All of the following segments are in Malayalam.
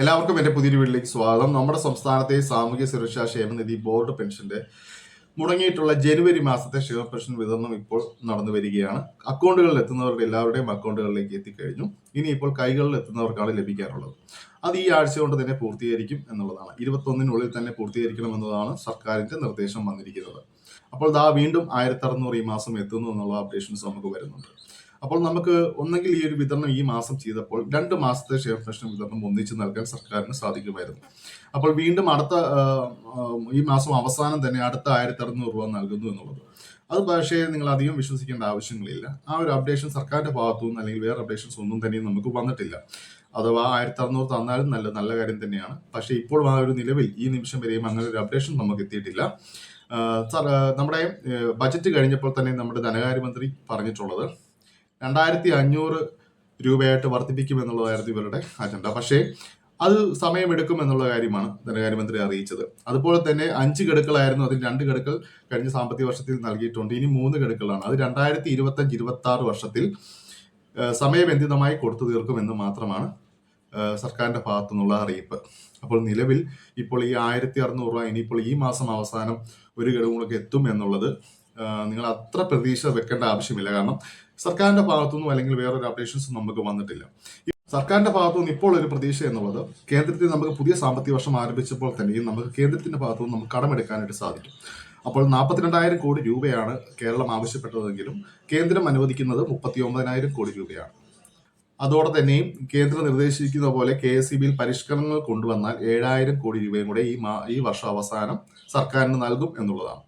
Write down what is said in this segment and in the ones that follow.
എല്ലാവർക്കും എന്റെ പുതിയൊരു വീട്ടിലേക്ക് സ്വാഗതം. നമ്മുടെ സംസ്ഥാനത്തെ സാമൂഹ്യ സുരക്ഷാ ക്ഷേമനിധി ബോർഡ് പെൻഷന്റെ മുടങ്ങിയിട്ടുള്ള ജനുവരി മാസത്തെ ക്ഷേമ പെൻഷൻ വിതരണം ഇപ്പോൾ നടന്നു വരികയാണ്. അക്കൗണ്ടുകളിൽ എത്തുന്നവരുടെ എല്ലാവരുടെയും അക്കൗണ്ടുകളിലേക്ക് എത്തിക്കഴിഞ്ഞു. ഇനി ഇപ്പോൾ കൈകളിൽ എത്തുന്നവർക്കാണ് ലഭിക്കാനുള്ളത്. അത് ഈ ആഴ്ച കൊണ്ട് തന്നെ പൂർത്തീകരിക്കും എന്നുള്ളതാണ്. ഇരുപത്തൊന്നിനുള്ളിൽ തന്നെ പൂർത്തീകരിക്കണം എന്നതാണ് സർക്കാരിന്റെ നിർദ്ദേശം വന്നിരിക്കുന്നത്. അപ്പോൾ ദാ വീണ്ടും ആയിരത്തി അറുന്നൂറ് ഈ മാസം എത്തുന്നു എന്നുള്ള അപ്ഡേഷൻസ് നമുക്ക് വരുന്നുണ്ട്. അപ്പോൾ നമുക്ക് ഒന്നെങ്കിൽ ഈ ഒരു വിതരണം ഈ മാസം ചെയ്തപ്പോൾ രണ്ട് മാസത്തെ ഷെയർ പെൻഷൻ വിതരണം ഒന്നിച്ച് നൽകാൻ സർക്കാരിന് സാധിക്കുമായിരുന്നു. അപ്പോൾ വീണ്ടും അടുത്ത ഈ മാസം അവസാനം തന്നെ അടുത്ത ആയിരത്തി അറുന്നൂറ് രൂപ നൽകുന്നു എന്നുള്ളത്. അത് പക്ഷേ നിങ്ങൾ അധികം വിശ്വസിക്കേണ്ട ആവശ്യങ്ങളില്ല. ആ ഒരു അപ്ഡേഷൻ സർക്കാരിന്റെ ഭാഗത്തു നിന്ന് അല്ലെങ്കിൽ വേറെ അപ്ഡേഷൻസ് ഒന്നും തന്നെ നമുക്ക് വന്നിട്ടില്ല. അഥവാ ആയിരത്തി അറുന്നൂറ് തന്നാലും നല്ല നല്ല കാര്യം തന്നെയാണ്. പക്ഷേ ഇപ്പോൾ ആ ഒരു നിലവിൽ ഈ നിമിഷം വരെയും അങ്ങനെ ഒരു അപ്ഡേഷൻ നമുക്ക് എത്തിയിട്ടില്ല. നമ്മുടെ ബജറ്റ് കഴിഞ്ഞപ്പോൾ തന്നെ നമ്മുടെ ധനകാര്യമന്ത്രി പറഞ്ഞിട്ടുള്ളത് രണ്ടായിരത്തി അഞ്ഞൂറ് രൂപയായിട്ട് വർദ്ധിപ്പിക്കുമെന്നുള്ളതായിരുന്നു ഇവരുടെ അജണ്ട പക്ഷേ അത് സമയമെടുക്കും എന്നുള്ള കാര്യമാണ് ധനകാര്യമന്ത്രി അറിയിച്ചത്. അതുപോലെ തന്നെ അഞ്ച് ഗഡുക്കളായിരുന്നു അതിൽ രണ്ട് ഗഡുക്കൾ കഴിഞ്ഞ സാമ്പത്തിക വർഷത്തിൽ നൽകിയിട്ടുണ്ട്. ഇനി മൂന്ന് ഗഡുക്കളാണ്. അത് രണ്ടായിരത്തി ഇരുപത്തി അഞ്ച് ഇരുപത്തി ആറ് വർഷത്തിൽ സമയബന്ധിതമായി കൊടുത്തു തീർക്കും എന്ന് മാത്രമാണ് സർക്കാരിന്റെ ഭാഗത്തു നിന്നുള്ള അറിയിപ്പ്. അപ്പോൾ നിലവിൽ ഇപ്പോൾ ഈ ആയിരത്തി അറുന്നൂറ് രൂപ ഇനിയിപ്പോൾ ഈ മാസം അവസാനം ഒരു ഗഡു കൂടെ എത്തും എന്നുള്ളത് നിങ്ങൾ അത്ര പ്രതീക്ഷ വെക്കേണ്ട ആവശ്യമില്ല. കാരണം സർക്കാരിന്റെ ഭാഗത്തുനിന്നും അല്ലെങ്കിൽ വേറൊരു അപ്ഡേഷൻസും നമുക്ക് വന്നിട്ടില്ല. സർക്കാരിന്റെ ഭാഗത്തുനിന്ന് ഇപ്പോൾ ഒരു പ്രതീക്ഷ എന്നുള്ളത് കേന്ദ്രത്തിൽ നമുക്ക് പുതിയ സാമ്പത്തിക വർഷം ആരംഭിച്ചപ്പോൾ തന്നെയും നമുക്ക് കേന്ദ്രത്തിന്റെ ഭാഗത്തുനിന്ന് നമുക്ക് കടമെടുക്കാനായിട്ട് സാധിക്കും. അപ്പോൾ നാൽപ്പത്തിരണ്ടായിരം കോടി രൂപയാണ് കേരളം ആവശ്യപ്പെട്ടതെങ്കിലും കേന്ദ്രം അനുവദിക്കുന്നത് മുപ്പത്തി ഒമ്പതിനായിരം കോടി രൂപയാണ്. അതോടെ തന്നെയും കേന്ദ്രം നിർദ്ദേശിക്കുന്ന പോലെ കെ എസ് ബിയിൽ പരിഷ്കരണങ്ങൾ കൊണ്ടുവന്നാൽ ഏഴായിരം കോടി രൂപയും കൂടെ ഈ ഈ വർഷം അവസാനം സർക്കാരിന് നൽകും എന്നുള്ളതാണ്.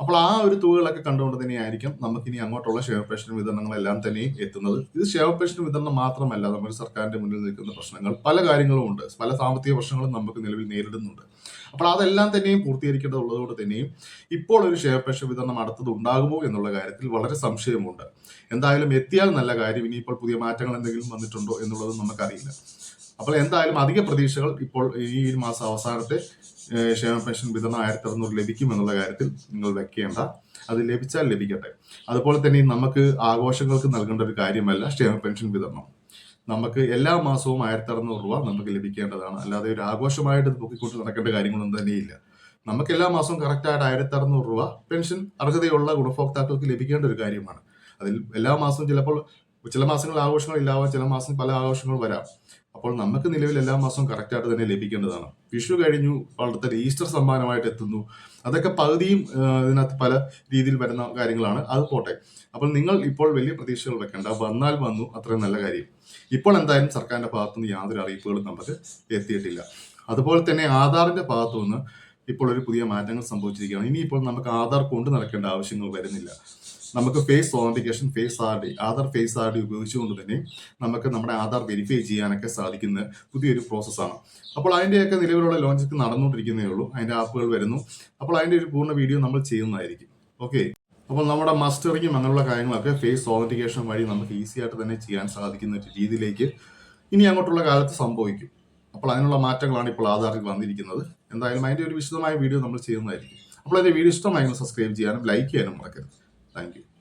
അപ്പോൾ ആ ഒരു തുകകളൊക്കെ കണ്ടുകൊണ്ട് തന്നെയായിരിക്കും നമുക്കിനി അങ്ങോട്ടുള്ള ഷെയർ പെൻഷൻ വിതരണങ്ങളെല്ലാം തന്നെയും എത്തുന്നത്. ഇത് ഷെയർ പെൻഷൻ വിതരണം മാത്രമല്ല നമ്മുടെ സർക്കാരിന്റെ മുന്നിൽ നിൽക്കുന്ന പ്രശ്നങ്ങൾ പല കാര്യങ്ങളും ഉണ്ട്. പല സാമ്പത്തിക പ്രശ്നങ്ങളും നമുക്ക് നിലവിൽ നേരിടുന്നുണ്ട്. അപ്പോൾ അതെല്ലാം തന്നെയും പൂർത്തീകരിക്കേണ്ടതുള്ളതുകൊണ്ട് തന്നെയും ഇപ്പോൾ ഒരു ഷെയർ പെൻഷൻ വിതരണം അടുത്തത് ഉണ്ടാകുമോ എന്നുള്ള കാര്യത്തിൽ വളരെ സംശയമുണ്ട്. എന്തായാലും എത്തിയാൽ നല്ല കാര്യം ഇനിയിപ്പോൾ പുതിയ മാറ്റങ്ങൾ എന്തെങ്കിലും വന്നിട്ടുണ്ടോ എന്നുള്ളത് നമുക്കറിയില്ല. അപ്പോൾ എന്തായാലും അധിക പ്രതീക്ഷകൾ ഇപ്പോൾ ഈ മാസം അവസാനത്തെ ക്ഷേമ പെൻഷൻ വിതരണം ആയിരത്തി അറുന്നൂറ് ലഭിക്കും എന്നുള്ള കാര്യത്തിൽ നിങ്ങൾ വെക്കേണ്ട. അത് ലഭിച്ചാൽ ലഭിക്കട്ടെ. അതുപോലെ തന്നെ നമുക്ക് ആഘോഷങ്ങൾക്ക് നൽകേണ്ട ഒരു കാര്യമല്ല ക്ഷേമ പെൻഷൻ വിതരണം. നമുക്ക് എല്ലാ മാസവും ആയിരത്തി അറുന്നൂറ് രൂപ നമുക്ക് ലഭിക്കേണ്ടതാണ്. അല്ലാതെ ഒരു ആഘോഷമായിട്ട് ഇത് പൊക്കിക്കൊണ്ട് നടക്കേണ്ട കാര്യങ്ങളൊന്നും തന്നെയില്ല. നമുക്ക് എല്ലാ മാസവും കറക്റ്റായിട്ട് ആയിരത്തി അറുന്നൂറ് രൂപ പെൻഷൻ അർഹതയുള്ള ഗുണഭോക്താക്കൾക്ക് ലഭിക്കേണ്ട ഒരു കാര്യമാണ്. അതിൽ എല്ലാ മാസവും ചിലപ്പോൾ ചില മാസങ്ങളിൽ ആഘോഷങ്ങൾ ഇല്ലാവാം ചില മാസം പല ആഘോഷങ്ങൾ വരാം. അപ്പോൾ നമുക്ക് നിലവിൽ എല്ലാ മാസവും കറക്റ്റായിട്ട് തന്നെ ലഭിക്കേണ്ടതാണ്. വിഷു കഴിഞ്ഞു വളർത്തൽ ഈസ്റ്റർ സമ്മാനമായിട്ട് എത്തുന്നു. അതൊക്കെ പകുതിയും ഇതിനകത്ത് പല രീതിയിൽ വരുന്ന കാര്യങ്ങളാണ്. അത് പോട്ടെ. അപ്പോൾ നിങ്ങൾ ഇപ്പോൾ വലിയ പ്രതീക്ഷകൾ വെക്കേണ്ട. വന്നാൽ വന്നു അത്രയും നല്ല കാര്യം. ഇപ്പോൾ എന്തായാലും സർക്കാരിന്റെ ഭാഗത്തുനിന്ന് യാതൊരു അറിയിപ്പുകളും നമുക്ക് എത്തിയിട്ടില്ല. അതുപോലെ തന്നെ ആധാറിന്റെ ഭാഗത്തുനിന്ന് ഇപ്പോൾ ഒരു പുതിയ മാറ്റങ്ങൾ സംഭവിച്ചിരിക്കുകയാണ്. ഇനിയിപ്പോൾ നമുക്ക് ആധാർ കൊണ്ട് നടക്കേണ്ട ആവശ്യങ്ങൾ വരുന്നില്ല. നമുക്ക് face authentication face R D Aadhaar face R D ഉപയോഗിച്ചുകൊണ്ട് തന്നെ നമുക്ക് നമ്മുടെ ആധാർ വെരിഫൈ ചെയ്യാനൊക്കെ സാധിക്കുന്ന പുതിയൊരു പ്രോസസ്സാണ് അപ്പോൾ അതിന്റെയൊക്കെ നിലവിലുള്ള ലോഞ്ചൊക്കെ നടന്നുകൊണ്ടിരിക്കുന്നേ ഉള്ളൂ. അതിന്റെ ആപ്പുകൾ വരുന്നു. അപ്പോൾ അതിന്റെ ഒരു പൂർണ വീഡിയോ നമ്മൾ ചെയ്യുന്നതായിരിക്കും. ഓക്കെ അപ്പോൾ നമ്മുടെ മസ്റ്ററിങ്ങും അങ്ങനെയുള്ള കാര്യങ്ങളൊക്കെ ഫേസ് ഓതന്റിക്കേഷൻ വഴി നമുക്ക് ഈസി ആയിട്ട് തന്നെ ചെയ്യാൻ സാധിക്കുന്ന ഒരു രീതിയിലേക്ക് ഇനി അങ്ങോട്ടുള്ള കാലത്ത് സംഭവിക്കും. അപ്പോൾ അതിനുള്ള മാറ്റങ്ങളാണ് ഇപ്പോൾ ആധാറിൽ വന്നിരിക്കുന്നത്. എന്തായാലും അതിന്റെ ഒരു വിശദമായ വീഡിയോ നമ്മൾ ചെയ്യുന്നതായിരിക്കും. അപ്പോൾ അതിന്റെ വീഡിയോ ഇഷ്ടമായെങ്കിൽ സബ്സ്ക്രൈബ് ചെയ്യാനും ലൈക്ക് ചെയ്യാനും മറക്കരുത്. താങ്ക്